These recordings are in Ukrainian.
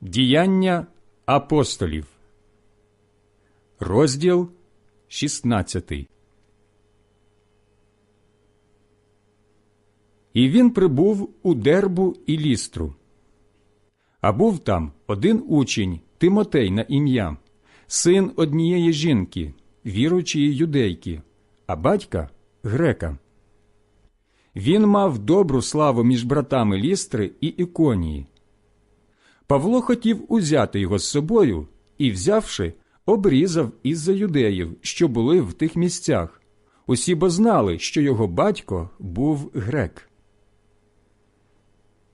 Діяння апостолів, розділ 16. І він прибув у дербу і лістру. А був там один учень Тимотей на ім'я, син однієї жінки, віруючої юдейки, а батька грека. Він мав добру славу між братами лістри і іконії. Павло хотів узяти його з собою і, взявши, обрізав із-за юдеїв, що були в тих місцях. Усі бо знали, що його батько був грек.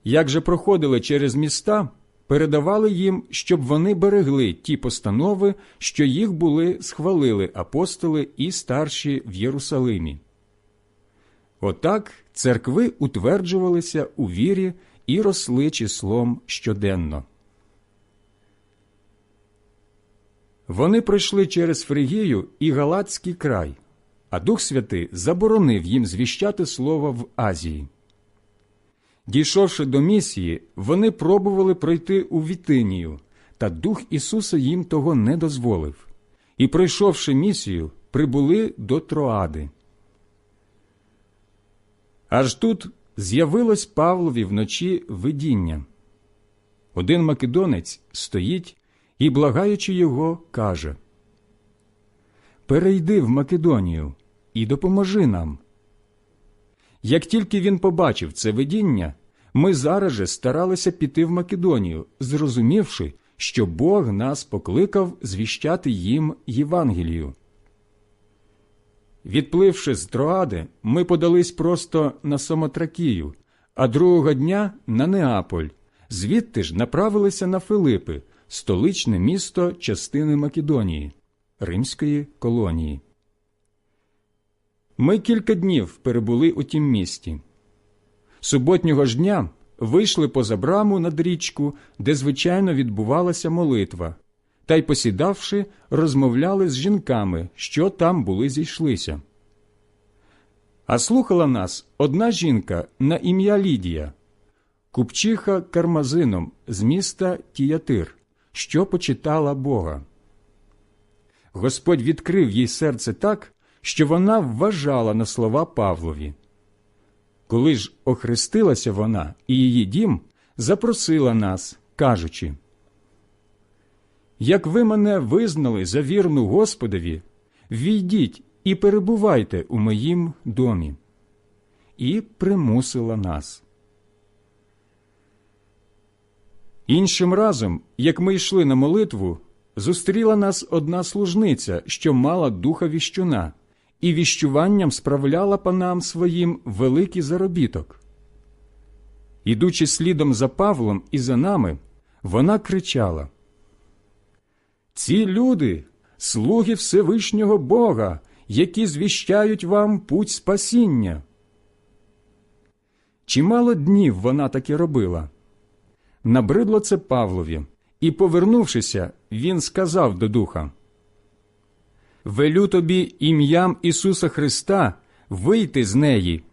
Як же проходили через міста, передавали їм, щоб вони берегли ті постанови, що їх були схвалили апостоли і старші в Єрусалимі. Отак церкви утверджувалися у вірі і росли числом щоденно. Вони пройшли через Фригію і Галатський край, а Дух Святий заборонив їм звіщати слово в Азії. Дійшовши до місії, вони пробували пройти у Вітинію, та Дух Ісуса їм того не дозволив, і, пройшовши місію, прибули до Троади. Аж тут з'явилось Павлові вночі видіння. Один македонець стоїть і, благаючи його, каже Перейди в Македонію і допоможи нам. Як тільки він побачив це видіння, ми зараз же старалися піти в Македонію, зрозумівши, що Бог нас покликав звіщати їм Євангелію. Відпливши з Троади, ми подались просто на Самотракію, а другого дня на Неаполь, звідти ж направилися на Филипи, столичне місто частини Македонії, римської колонії. Ми кілька днів перебули у тім місті. Суботнього ж дня вийшли поза браму над річку, де звичайно відбувалася молитва, та й, посідавши, розмовляли з жінками, що там були зійшлися. А слухала нас одна жінка на ім'я Лідія, купчиха кармазином з міста Тіятир, що почитала Бога. Господь відкрив їй серце так, що вона вважала на слова Павлові. Коли ж охрестилася вона і її дім, запросила нас, кажучи Як ви мене визнали за вірну Господові, війдіть і перебувайте у моїм домі. І примусила нас. Іншим разом, як ми йшли на молитву, зустріла нас одна служниця, що мала духа віщуна, і віщуванням справляла панам своїм великий заробіток. Ідучи слідом за Павлом і за нами, вона кричала Ці люди слуги Всевишнього Бога, які звіщають вам путь спасіння. Чимало днів вона таки робила. Набридло це Павлові, і, повернувшися, він сказав до духа Велю тобі ім'ям Ісуса Христа вийти з неї.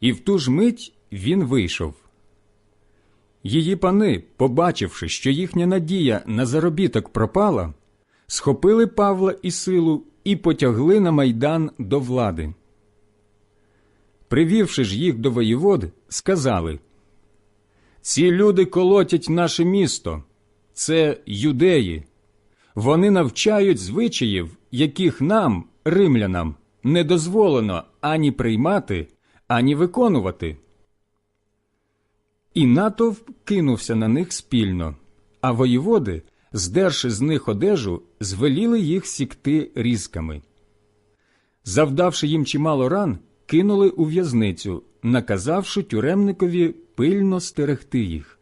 І в ту ж мить він вийшов. Її пани, побачивши, що їхня надія на заробіток пропала, схопили Павла і силу і потягли на майдан до влади. Привівши ж їх до воєводи, сказали Ці люди колотять наше місто, це юдеї. Вони навчають звичаїв, яких нам, римлянам, не дозволено ані приймати, ані виконувати. І натовп кинувся на них спільно, а воєводи, здерши з них одежу, звеліли їх сікти різками. Завдавши їм чимало ран, кинули у в'язницю, наказавши тюремникові пильно стерегти їх.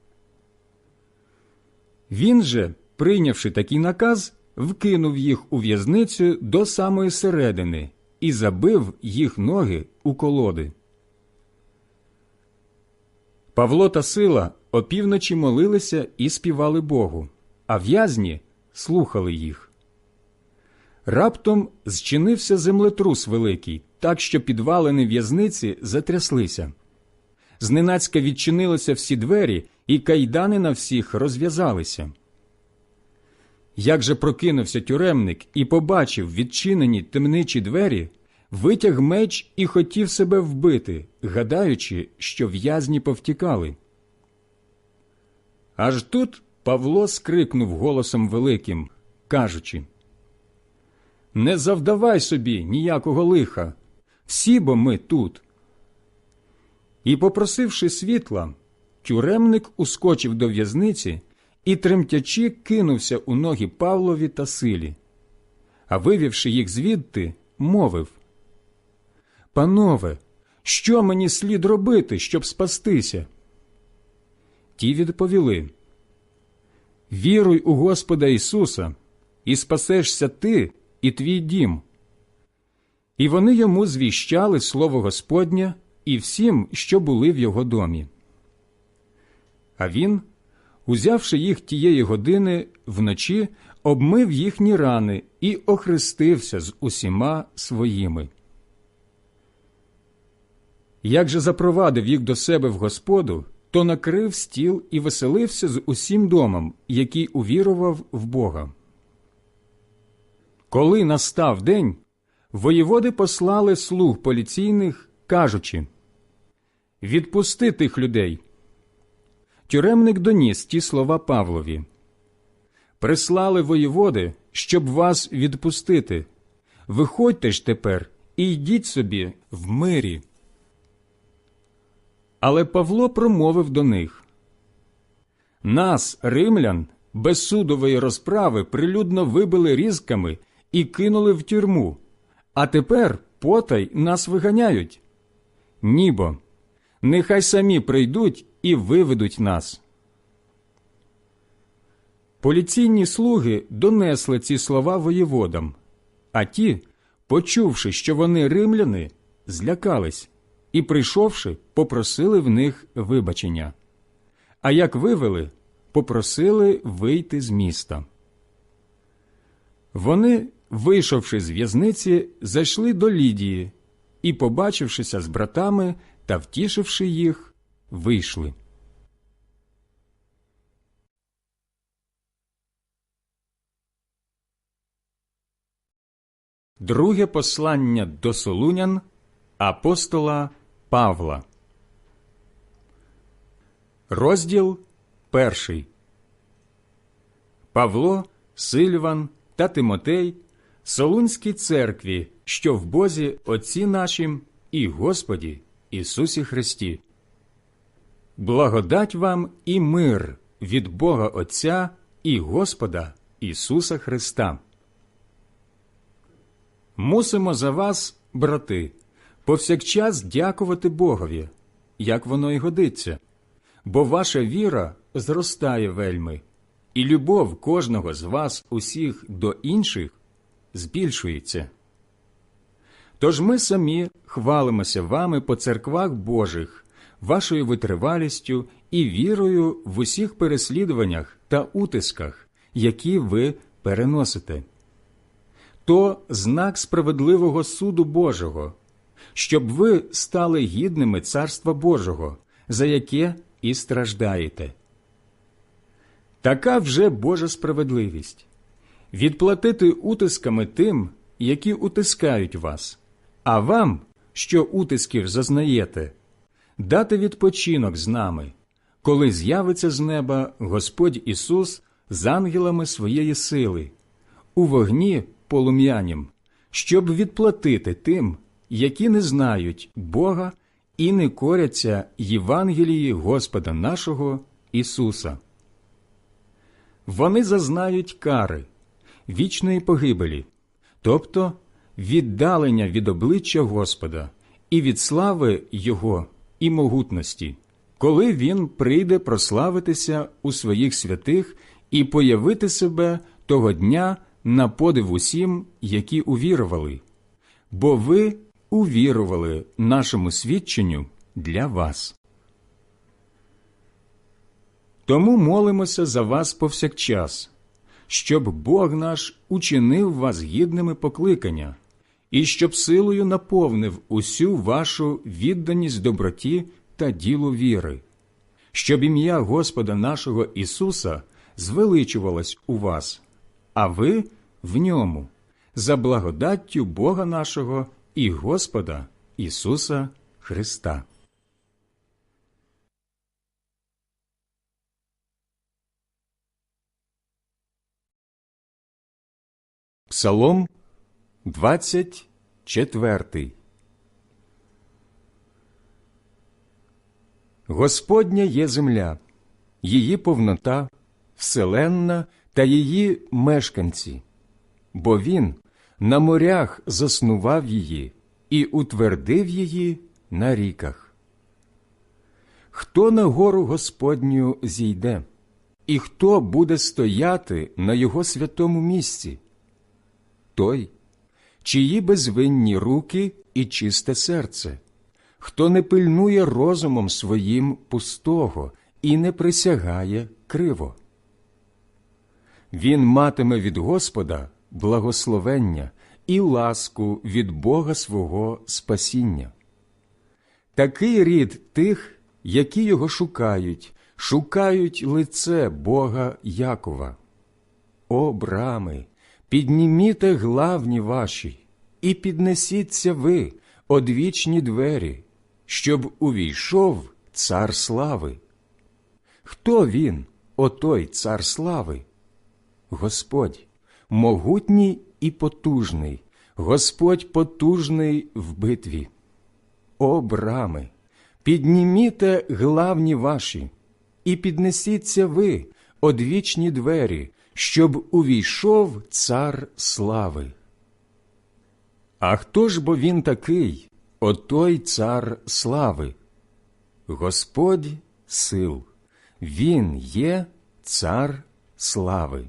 Він же, прийнявши такий наказ, вкинув їх у в'язницю до самої середини і забив їх ноги у колоди. Павло та Сила опівночі молилися і співали Богу, а в'язні слухали їх. Раптом зчинився землетрус великий, так що підвалини в'язниці затряслися. Зненацька відчинилися всі двері, і кайдани на всіх розв'язалися. Як же прокинувся тюремник і побачив відчинені темничі двері, витяг меч і хотів себе вбити, гадаючи, що в'язні повтікали. Аж тут Павло скрикнув голосом великим, кажучи Не завдавай собі ніякого лиха, всі бо ми тут. І, попросивши світла, тюремник ускочив до в'язниці і, тремтячи, кинувся у ноги Павлові та силі. А вивівши їх звідти, мовив Панове, що мені слід робити, щоб спастися? Ті відповіли Віруй у Господа Ісуса, і спасешся ти і твій дім. І вони йому звіщали слово Господнє і всім, що були в його домі. А він, узявши їх тієї години вночі, обмив їхні рани і охрестився з усіма своїми. Як же запровадив їх до себе в Господу, то накрив стіл і веселився з усім домом, який увірував в Бога. Коли настав день, воєводи послали слуг поліційних, кажучи Відпусти тих людей. Тюремник доніс ті слова Павлові. Прислали воєводи, щоб вас відпустити. Виходьте ж тепер і йдіть собі в мирі. Але Павло промовив до них Нас, римлян, без судової розправи прилюдно вибили різками і кинули в тюрму, а тепер потай нас виганяють. Нібо, нехай самі прийдуть і виведуть нас. Поліційні слуги донесли ці слова воєводам, а ті, почувши, що вони римляни, злякались і, прийшовши, попросили в них вибачення. А як вивели, попросили вийти з міста. Вони, вийшовши з в'язниці, зайшли до Лідії і, побачившися з братами та втішивши їх, вийшли. Друге послання до Солунян апостола Павла. Розділ перший. Павло, Сильван та Тимотей Солунській церкві, що в Бозі Отці нашім і Господі Ісусі Христі. Благодать вам і мир від Бога Отця і Господа Ісуса Христа. Мусимо за вас, брати, повсякчас дякувати Богові, як воно й годиться, бо ваша віра зростає вельми, і любов кожного з вас усіх до інших збільшується. Тож ми самі хвалимося вами по церквах Божих, вашою витривалістю і вірою в усіх переслідуваннях та утисках, які ви переносите. То знак справедливого суду Божого, щоб ви стали гідними Царства Божого, за яке і страждаєте. Така вже Божа справедливість відплатити утисками тим, які утискають вас, а вам, що утисків зазнаєте, дати відпочинок з нами, коли з'явиться з неба Господь Ісус з ангелами своєї сили, у вогні полум'янім, щоб відплатити тим, які не знають Бога і не коряться Євангелії Господа нашого Ісуса. Вони зазнають кари, вічної погибелі, тобто віддалення від обличчя Господа і від слави Його і могутності, коли Він прийде прославитися у своїх святих і появити себе того дня на подив усім, які увірували, бо ви увірували нашому свідченню для вас. Тому молимося за вас повсякчас, щоб Бог наш учинив вас гідними покликання, і щоб силою наповнив усю вашу відданість доброті та ділу віри, щоб ім'я Господа нашого Ісуса звеличувалось у вас, а ви в ньому, за благодаттю Бога нашого і Господа Ісуса Христа. Псалом 24 Господня є земля, її повнота, вселенна та її мешканці, бо Він на морях заснував її і утвердив її на ріках. Хто на гору Господню зійде, і хто буде стояти на його святому місці? Той, чиї безвинні руки і чисте серце, хто не пильнує розумом своїм пустого і не присягає криво. Він матиме від Господа благословення і ласку від Бога свого спасіння. Такий рід тих, які його шукають, шукають лице Бога Якова. О, брами, підніміте главні ваші, і піднесіться ви, одвічні двері, щоб увійшов цар слави. Хто він, отой цар слави? Господь, могутній і потужний, Господь потужний в битві. О, брами, підніміте главні ваші, і піднесіться ви, одвічні двері, щоб увійшов цар слави. А хто ж бо він такий, отой цар слави? Господь сил, Він є цар слави.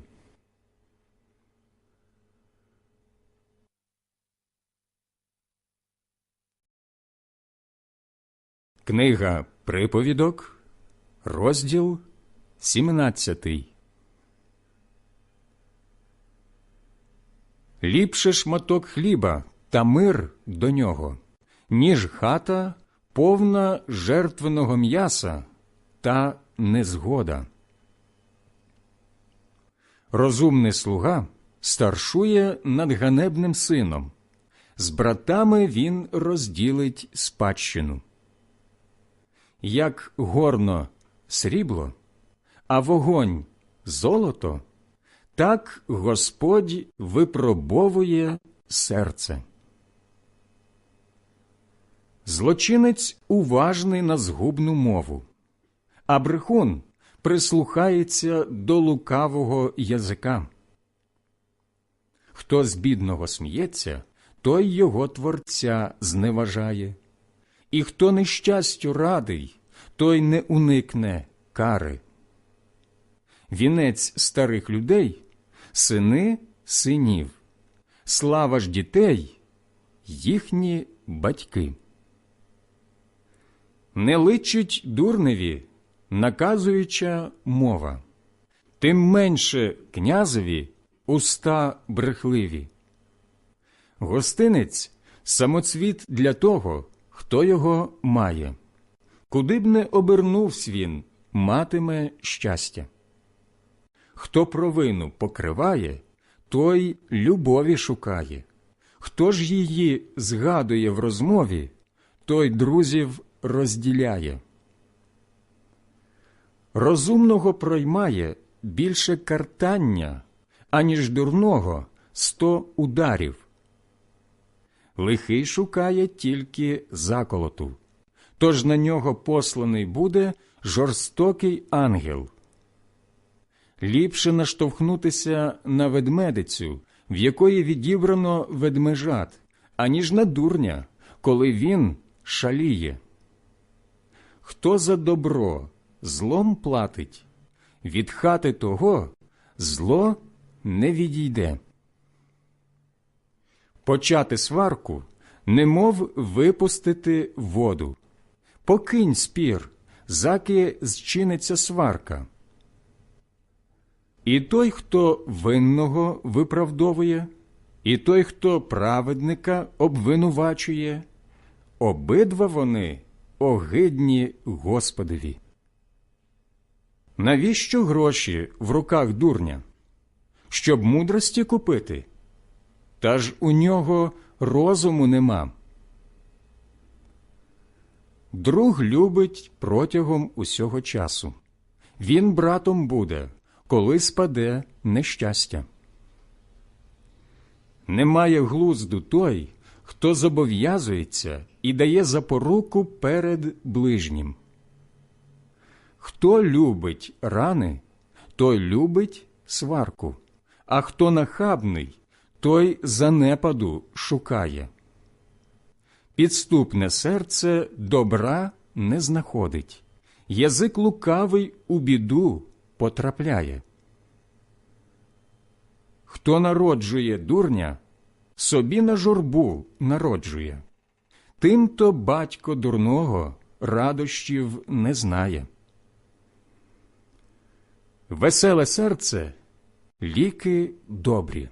Книга Приповідок, розділ 17. Ліпше шматок хліба та мир до нього, ніж хата повна жертвеного м'яса та незгода. Розумний слуга старшує над ганебним сином, з братами він розділить спадщину. Як горно срібло, а вогонь золото, так Господь випробовує серце. Злочинець уважний на згубну мову, а брехун прислухається до лукавого язика. Хто з бідного сміється, той його творця зневажає, і хто нещастю радий, той не уникне кари. Вінець старих людей сини синів, слава ж дітей їхні батьки. Не личить дурневі, наказуюча мова, тим менше князеві уста брехливі. Гостинець самоцвіт для того, хто його має. Куди б не обернувсь він, матиме щастя. Хто провину покриває, той любові шукає. Хто ж її згадує в розмові, той друзів розділяє. Розумного проймає більше картання, аніж дурного сто ударів. Лихий шукає тільки заколоту, тож на нього посланий буде жорстокий ангел. Ліпше наштовхнутися на ведмедицю, в якої відібрано ведмежат, аніж на дурня, коли він шаліє. Хто за добро злом платить, від хати того зло не відійде. Почати сварку, немов випустити воду. Покинь спір, заки зчиниться сварка. І той, хто винного виправдовує, і той, хто праведника обвинувачує, обидва вони огидні Господові. Навіщо гроші в руках дурня? Щоб мудрості купити? Та ж у нього розуму нема. Друг любить протягом усього часу. Він братом буде, коли спаде нещастя. Немає глузду той, хто зобов'язується і дає запоруку перед ближнім. Хто любить рани, той любить сварку, а хто нахабний, той занепаду шукає. Підступне серце добра не знаходить, язик лукавий у біду потрапляє. Хто народжує дурня, собі на журбу народжує. Тимто батько дурного радощів не знає. Веселе серце ліки добрі,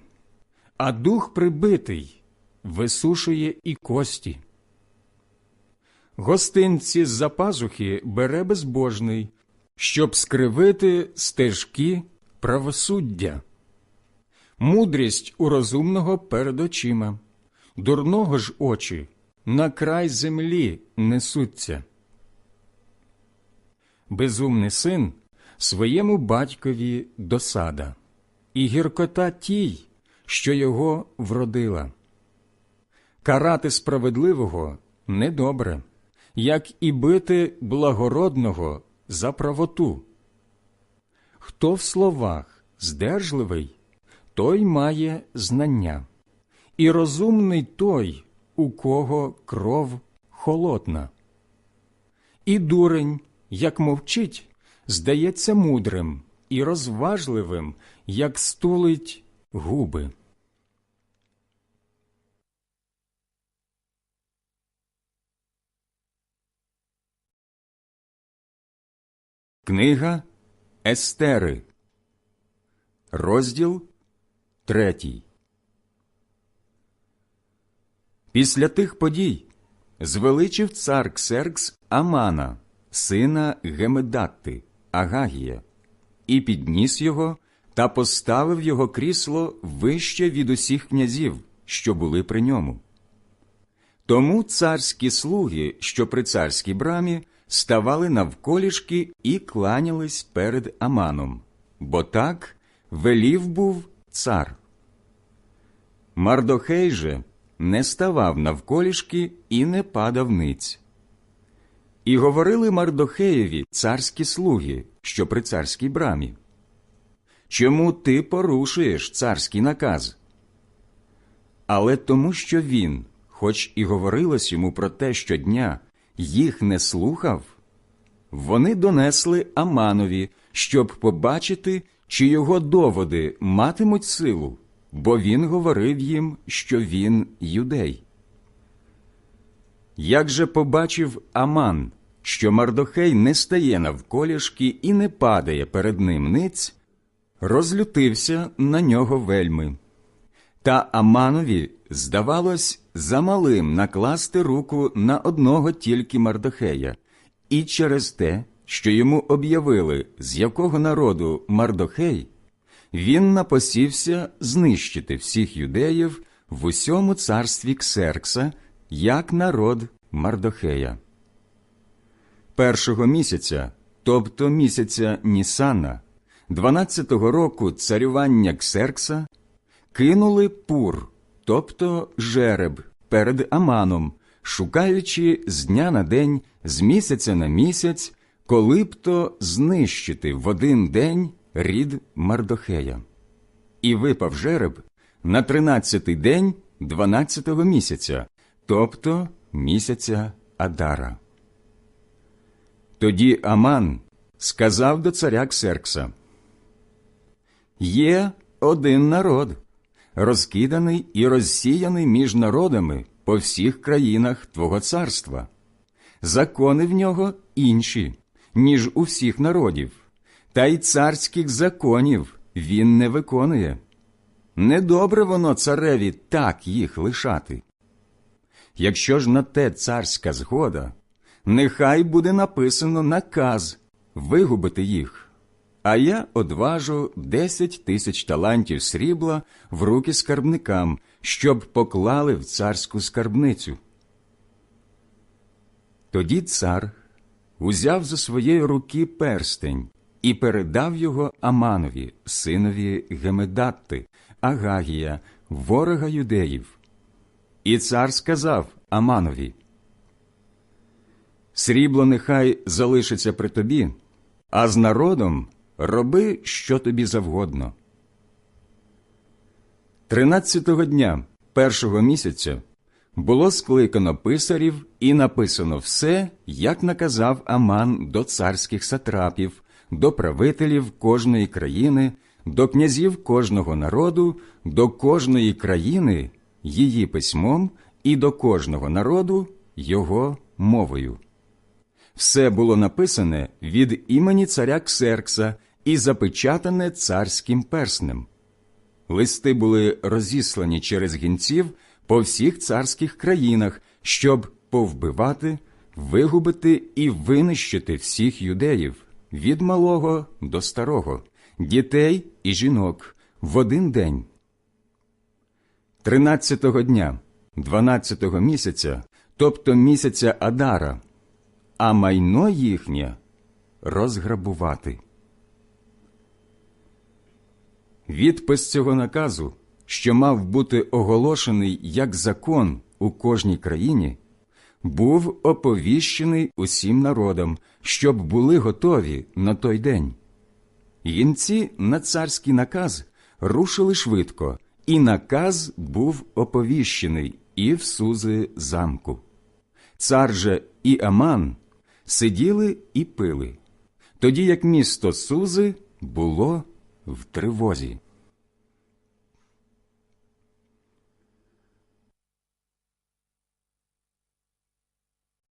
а дух прибитий висушує і кості. Гостинці з за пазухи бере безбожний, щоб скривити стежки правосуддя. Мудрість у розумного перед очима, дурного ж очі на край землі несуться. Безумний син своєму батькові досада, і гіркота тій, що його вродила. Карати справедливого недобре, як і бити благородного за правоту. Хто в словах здержливий, той має знання, і розумний той, у кого кров холодна. І дурень, як мовчить, здається мудрим і розважливим, як стулить губи. Книга Естери, розділ третій. Після тих подій звеличив цар Ксеркс Амана, сина Гемедатти, Агагія, і підніс його та поставив його крісло вище від усіх князів, що були при ньому. Тому царські слуги, що при царській брамі, ставали навколішки і кланялись перед Аманом, бо так велів був цар. Мардохей же не ставав навколішки і не падав ниць. І говорили Мардохеєві царські слуги, що при царській брамі. Чому ти порушуєш царський наказ? Але тому, що він, хоч і говорилось йому про те щодня, їх не слухав, вони донесли Аманові, щоб побачити, чи його доводи матимуть силу, бо він говорив їм, що він юдей. Як же побачив Аман, що Мардохей не стає навколішки і не падає перед ним ниць, розлютився на нього вельми. Та Аманові здавалось замалим накласти руку на одного тільки Мардохея, і через те, що йому об'явили, з якого народу Мардохей, він напосівся знищити всіх юдеїв в усьому царстві Ксеркса, як народ Мардохея. Першого місяця, тобто місяця Нісана, 12-го року царювання Ксеркса, кинули пур, тобто жереб, перед Аманом, шукаючи з дня на день, з місяця на місяць, коли б то знищити в один день рід Мардохея. І випав жереб на тринадцятий день дванадцятого місяця, тобто місяця Адара. Тоді Аман сказав до царя Ксеркса Є один народ, розкиданий і розсіяний між народами по всіх країнах Твого царства. Закони в нього інші, ніж у всіх народів, та й царських законів він не виконує. Недобре воно цареві так їх лишати. Якщо ж на те царська згода, нехай буде написано наказ вигубити їх, а я одважу десять тисяч талантів срібла в руки скарбникам, щоб поклали в царську скарбницю. Тоді цар узяв зі своєї руки перстень і передав його Аманові, синові Гемедатти, Агагія, ворога юдеїв. І цар сказав Аманові: Срібло нехай залишиться при тобі, а з народом роби, що тобі завгодно. Тринадцятого дня першого місяця було скликано писарів і написано все, як наказав Аман до царських сатрапів, до правителів кожної країни, до князів кожного народу, до кожної країни її письмом і до кожного народу його мовою. Все було написане від імені царя Ксеркса і запечатане царським перснем. Листи були розіслані через гінців по всіх царських країнах, щоб повбивати, вигубити і винищити всіх юдеїв від малого до старого, дітей і жінок в один день. Тринадцятого дня, дванадцятого місяця, тобто місяця Адара, а майно їхнє розграбувати. Відпис цього наказу, що мав бути оголошений як закон у кожній країні, був оповіщений усім народам, щоб були готові на той день. Гінці на царський наказ рушили швидко, і наказ був оповіщений і в сузи замку. Цар же і Аман сиділи і пили, тоді як місто Сузи було в тривозі.